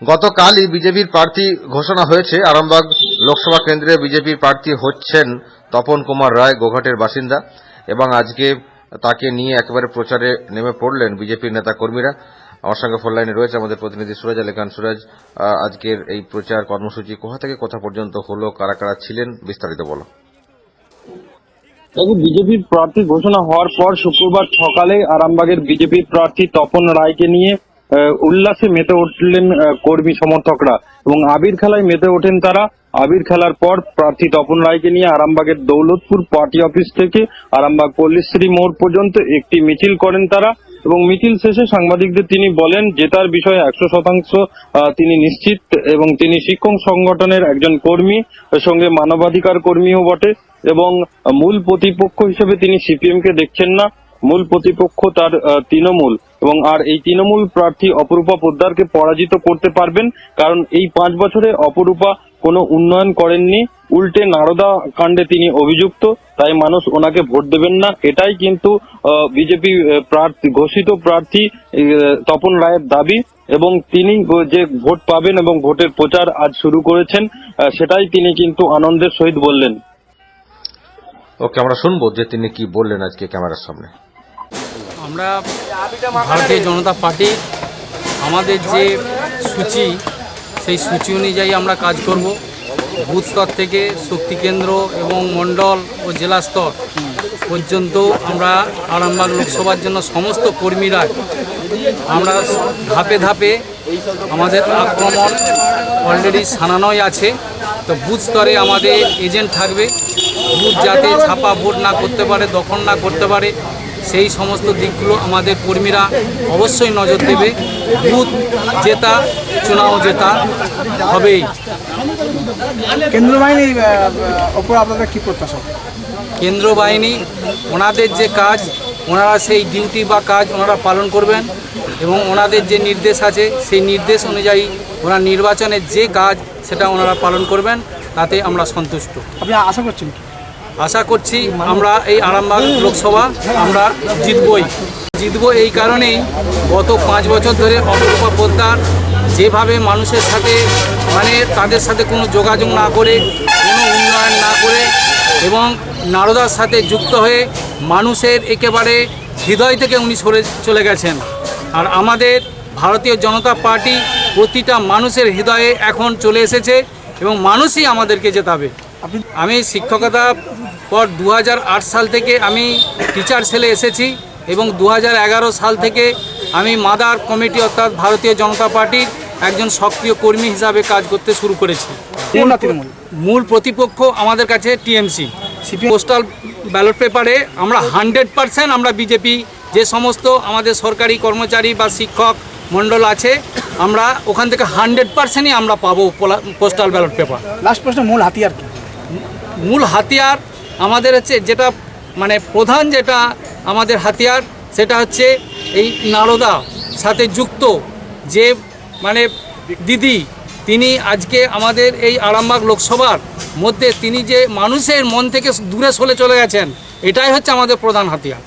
গতকালই বিজেপির প্রার্থী ঘোষণা হয়েছে, আরামবাগ লোকসভা কেন্দ্রে বিজেপির প্রার্থী হচ্ছেন তপন কুমার রায়, গোঘাটের বাসিন্দা, এবং আজকে তাকে নিয়ে একেবারে প্রচারে নেমে পড়লেন বিজেপির নেতা কর্মীরা আমার সঙ্গে ফোন লাইনে রয়েছে আমাদের প্রতিনিধি সুরজ আলী খান। সুরজ আজকের এই প্রচার কর্মসূচি কোথা থেকে কোথা পর্যন্ত হলো, কারা কারা ছিলেন, বিস্তারিত বলো। দেখো, বিজেপির প্রার্থী ঘোষণা হওয়ার পর শুক্রবার সকালে আরামবাগের বিজেপি প্রার্থী তপন রায়কে নিয়ে উল্লাসে মেতে উঠলেন কর্মী সমর্থকরা এবং আবির খেলায় মেতে ওঠেন তারা। আবির খেলার পর প্রার্থী তপন রায়কে নিয়ে আরামবাগের দৌলতপুর পার্টি অফিস থেকে আরামবাগ পল্লীশ্রী মোড় পর্যন্ত একটি মিছিল করেন তারা এবং মিছিল শেষে সাংবাদিকদের তিনি বলেন, জেতার বিষয়ে একশো শতাংশ তিনি নিশ্চিত এবং তিনি শিক্ষক সংগঠনের একজন কর্মী সঙ্গে মানবাধিকার কর্মীও বটে এবং মূল প্রতিপক্ষ হিসেবে তিনি সিপিএম কে দেখছেন না। মূল প্রতিপক্ষ তার তৃণমূল। এবং আর এই তৃণমূল প্রার্থী অপরূপা পোদ্দারকে পরাজিত করতে পারবেন, কারণ এই পাঁচ বছরে অপরূপা কোনো উন্নয়ন করেননি। উল্টে নারদা কাণ্ডে তিনি অভিযুক্ত, তাই মানুষ ওনাকে ভোট দেবেন না। এটাই কিন্তু বিজেপি প্রার্থী, ঘোষিত প্রার্থী তপন রায়ের দাবি। এবং তিনি যে ভোট পাবেন এবং ভোটের প্রচার আজ শুরু করেছেন সেটাই তিনি কিন্তু আনন্দের সহিত বললেন। ওকে, আমরা শুনব যে তিনি কি বললেন আজকে ক্যামেরার সামনে। আমরা ভারতীয় জনতা পার্টি, আমাদের যে সূচি, সেই সূচি অনুযায়ী আমরা কাজ করব। বুথ স্তর থেকে শক্তি কেন্দ্র এবং মণ্ডল ও জেলা স্তর পর্যন্ত আমরা আরামবাগ লোকসভার জন্য সমস্ত কর্মীরা আমরা ধাপে ধাপে আমাদের আক্রমণ অলরেডি সানানোই আছে। তো বুথ স্তরে আমাদের এজেন্ট থাকবে। বুথ যাতে ছাপা ভোট না করতে পারে, দখল না করতে পারে সেই সমস্ত দিকগুলো আমাদের কর্মীরা অবশ্যই নজর দেবে। বুথ জেতা চুনাও জেতা হবেই। কেন্দ্র আহ, ওপর আপনাদের কি প্রত্যাশা? কেন্দ্র বাহিনী ওনাদের যে কাজ ওনারা সেই ডিউটি বা কাজ ওনারা পালন করবেন এবং ওনাদের যে নির্দেশ আছে সেই নির্দেশ অনুযায়ী ওনার নির্বাচনের যে কাজ সেটা ওনারা পালন করবেন তাতে আমরা সন্তুষ্ট। আপনি আশা করছেন আশা করছি আমরা এই আরামবাগ লোকসভা আমরা জিতবই। জিতবো এই কারণেই গত পাঁচ বছর ধরে অপরূপা পোদ্দার যেভাবে মানুষের সাথে মানে তাদের সাথে কোনো যোগাযোগ না করে, কোনো উন্নয়ন না করে এবং নারদার সাথে যুক্ত হয়ে মানুষের একেবারে হৃদয় থেকে উনি সরে চলে গেছেন। আর আমাদের ভারতীয় জনতা পার্টি প্রতিটা মানুষের হৃদয়ে এখন চলে এসেছে এবং মানুষই আমাদেরকে জেতাবে। আমি শিক্ষকতা পর দু হাজার আট সাল থেকে আমি টিচার সেলে এসেছি এবং দু হাজার এগারো সাল থেকে আমি মাদার কমিটি অর্থাৎ ভারতীয় জনতা পার্টির একজন সক্রিয় কর্মী হিসাবে কাজ করতে শুরু করেছি। মূল প্রতিপক্ষ আমাদের কাছে টিএমসি। পোস্টাল ব্যালট পেপারে আমরা হান্ড্রেড পার্সেন্ট আমরা বিজেপি যে সমস্ত আমাদের সরকারি কর্মচারী বা শিক্ষক মণ্ডল আছে আমরা ওখান থেকে হান্ড্রেড পার্সেন্টই আমরা পাবো পোস্টাল ব্যালট পেপার লাস্ট প্রশ্ন মূল হাতিয়ার কি? মূল হাতিয়ার আমাদের হচ্ছে যেটা মানে প্রধান যেটা আমাদের হাতিয়ার, সেটা হচ্ছে এই নারদা সাথে যুক্ত যে মানে দিদি, তিনি আজকে আমাদের এই আরামবাগ লোকসভার মধ্যে তিনি যে মানুষের মন থেকে দূরে সরে চলে গেছেন, এটাই হচ্ছে আমাদের প্রধান হাতিয়ার।